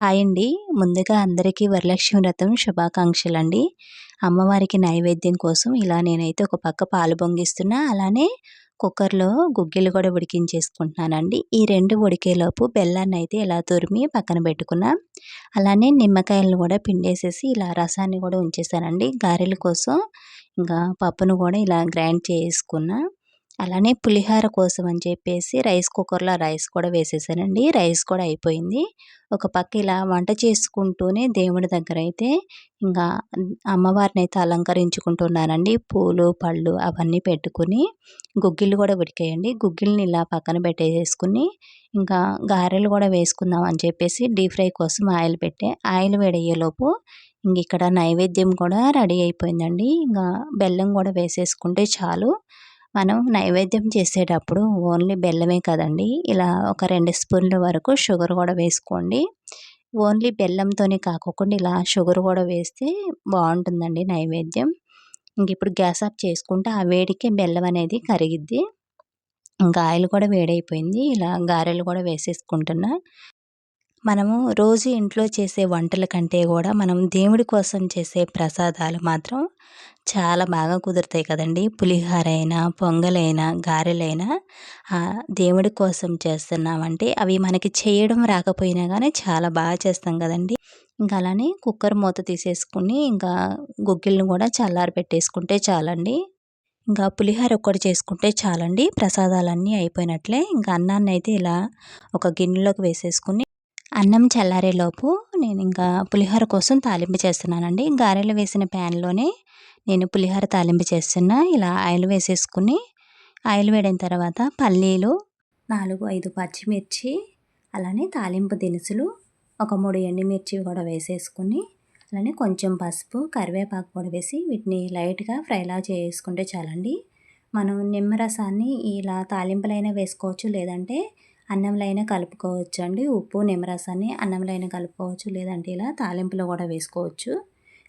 Hi అండి. ముందుగా అందరికీ వరలక్ష్మి వ్రతం శుభాకాంక్షలు అండి అమ్మవారికి నైవేద్యం కోసం ఇలా నేనైతే ఒక పక్క పాలు పొంగిస్తున్నా అలానే కుక్కర్లో గుగ్గిలు కూడా ఉడికించేసుకుంటున్నానండి. ఈ రెండు ఉడికేలోపు బెల్లాన్ని అయితే ఇలా తురిమి పక్కన పెట్టుకున్నా అలానే నిమ్మకాయలను కూడా పిండేసేసి ఇలా రసాన్ని కూడా ఉంచేసానండి. గారెల కోసం ఇంకా పప్పును కూడా ఇలా గ్రైండ్ చేసుకున్నా. అలానే పులిహోర కోసం అని చెప్పేసి రైస్ కుక్కర్లో రైస్ కూడా వేసేసానండి. రైస్ కూడా అయిపోయింది. ఒక పక్క ఇలా వంట చేసుకుంటూనే దేవుడి దగ్గర అయితే ఇంకా అమ్మవారిని అయితే అలంకరించుకుంటున్నానండి. పూలు పళ్ళు అవన్నీ పెట్టుకుని గుగ్గిళ్ళు కూడా ఉడికేయండి. గుగ్గిళ్ళని ఇలా పక్కన పెట్టేసుకుని ఇంకా గారెలు కూడా వేసుకుందాం అని చెప్పేసి డీప్ ఫ్రై కోసం ఆయిల్ పెట్టే ఆయిల్ వేడయ్యేలోపు ఇంక ఇక్కడ నైవేద్యం కూడా రెడీ అయిపోయిందండి. ఇంకా బెల్లం కూడా వేసేసుకుంటే చాలు. మనం నైవేద్యం చేసేటప్పుడు ఓన్లీ బెల్లమే కదండి. ఇలా ఒక రెండు స్పూన్ల వరకు షుగర్ కూడా వేసుకోండి. ఓన్లీ బెల్లంతోనే కాకుండా ఇలా షుగర్ కూడా వేస్తే బాగుంటుందండి నైవేద్యం. ఇంక ఇప్పుడు గ్యాస్ ఆఫ్ చేసుకుంటే ఆ వేడికే బెల్లం అనేది కరిగిద్ది. ఇంకా ఆయిల్ కూడా వేడైపోయింది. ఇలా గారెలు కూడా వేసేసుకుంటున్నా. మనము రోజు ఇంట్లో చేసే వంటల కంటే కూడా మనం దేవుడి కోసం చేసే ప్రసాదాలు మాత్రం చాలా బాగా కుదురుతాయి కదండి. పులిహోర అయినా పొంగలైనా గారెలైనా దేవుడి కోసం చేస్తున్నామంటే అవి మనకి చేయడం రాకపోయినా కానీ చాలా బాగా చేస్తాం కదండి. ఇంకా అలానే కుక్కర్ మూత తీసేసుకుని ఇంకా గుగ్గిళ్ళను కూడా చల్లారి పెట్టేసుకుంటే చాలండి. ఇంకా పులిహోర ఒక్కటి చేసుకుంటే చాలండి. ప్రసాదాలన్నీ అయిపోయినట్లే. ఇంకా అన్నాన్ని అయితే ఇలా ఒక గిన్నెలోకి వేసేసుకుని అన్నం చల్లారేలోపు నేను ఇంకా పులిహోర కోసం తాలింపు చేస్తున్నానండి. గారెలు వేసిన ప్యాన్లోనే నేను పులిహోర తాలింపు చేస్తున్నా. ఇలా ఆయిల్ వేసేసుకుని ఆయిల్ వేడిన తర్వాత పల్లీలు నాలుగు ఐదు పచ్చిమిర్చి అలానే తాలింపు దినుసులు ఒక మూడు ఎండుమిర్చి కూడా వేసేసుకుని అలానే కొంచెం పసుపు కరివేపాకు కూడా వేసి వీటిని లైట్గా ఫ్రైలా చేసుకుంటే చాలండి. మనం నిమ్మరసాన్ని ఇలా తాలింపులైనా వేసుకోవచ్చు లేదంటే అన్నంలో అయినా కలుపుకోవచ్చు అండి ఉప్పు నిమ్మరసాన్ని అన్నంలో అయినా కలుపుకోవచ్చు. లేదంటే ఇలా తాలింపులో కూడా వేసుకోవచ్చు.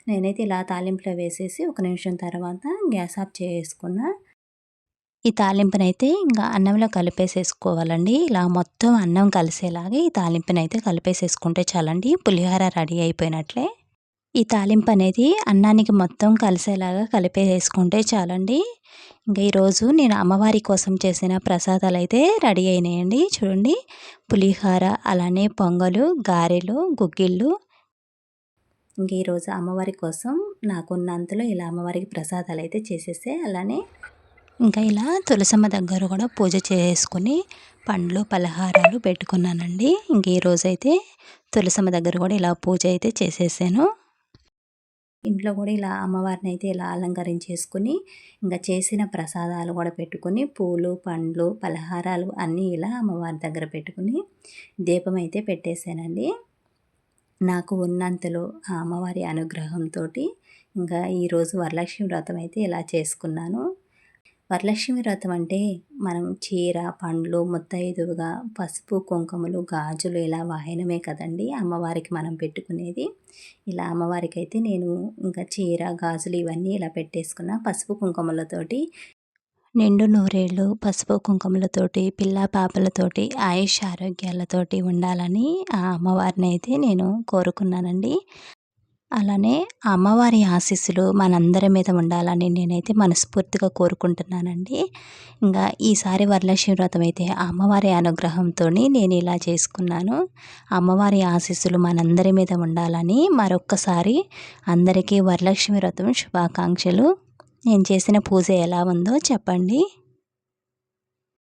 నేనైతే ఇలా తాలింపులో వేసేసి ఒక నిమిషం తర్వాత గ్యాస్ ఆఫ్ చేసుకున్నా. ఈ తాలింపునైతే ఇంకా అన్నంలో కలిపేసేసుకోవాలండి. ఇలా మొత్తం అన్నం కలిసేలాగే ఈ తాలింపునైతే కలిపేసేసుకుంటే చాలండి. పులిహోర రెడీ అయిపోయినట్లే. ఈ తాలింపు అనేది అన్నానికి మొత్తం కలిసేలాగా కలిపేసుకుంటే చాలండి. ఇంకా ఈరోజు నేను అమ్మవారి కోసం చేసిన ప్రసాదాలు అయితే రెడీ అయినాయండి. చూడండి. పులిహోర అలానే పొంగలు గారెలు గుగ్గిళ్ళు. ఇంక ఈరోజు అమ్మవారి కోసం నాకున్నంతలో ఇలా అమ్మవారికి ప్రసాదాలు అయితే చేసేస్తే అలానే ఇంకా ఇలా తులసమ్మ దగ్గర కూడా పూజ చేసుకుని పండ్లు పలహారాలు పెట్టుకున్నానండి. ఇంక ఈరోజైతే తులసమ్మ దగ్గర కూడా ఇలా పూజ అయితే చేసేసాను. ఇంట్లో కూడా ఇలా అమ్మవారిని అయితే ఇలా అలంకరించేసుకుని ఇంకా చేసిన ప్రసాదాలు కూడా పెట్టుకుని పూలు పండ్లు పలహారాలు అన్నీ ఇలా అమ్మవారి దగ్గర పెట్టుకుని దీపం అయితే పెట్టేశానండి. నాకు ఉన్నంతలో ఆ అమ్మవారి అనుగ్రహంతో ఇంకా ఈరోజు వరలక్ష్మి వ్రతం అయితే ఇలా చేసుకున్నాను. వరలక్ష్మి వ్రతం అంటే మనం చీర పండ్లు ముత్తైదువుగా పసుపు కుంకుమలు గాజులు ఇలా వాహనమే కదండి. అమ్మవారికి మనం పెట్టుకునేది. ఇలా అమ్మవారికి అయితే నేను ఇంకా చీర గాజులు ఇవన్నీ ఇలా పెట్టేసుకున్న. పసుపు కుంకుమలతోటి నిండు నూరేళ్ళు పసుపు కుంకుమలతోటి పిల్ల పాపలతోటి ఆయుష్ ఆరోగ్యాలతోటి ఉండాలని ఆ అమ్మవారిని అయితే నేను కోరుకున్నానండి. అలానే అమ్మవారి ఆశీస్సులు మనందరి మీద ఉండాలని నేనైతే మనస్ఫూర్తిగా కోరుకుంటున్నానండి. ఇంకా ఈసారి వరలక్ష్మి వ్రతం అయితే అమ్మవారి అనుగ్రహంతో నేను ఇలా చేసుకున్నాను. అమ్మవారి ఆశీస్సులు మనందరి మీద ఉండాలని మరొక్కసారి అందరికీ వరలక్ష్మి వ్రతం శుభాకాంక్షలు. నేను చేసిన పూజ ఎలా ఉందో చెప్పండి.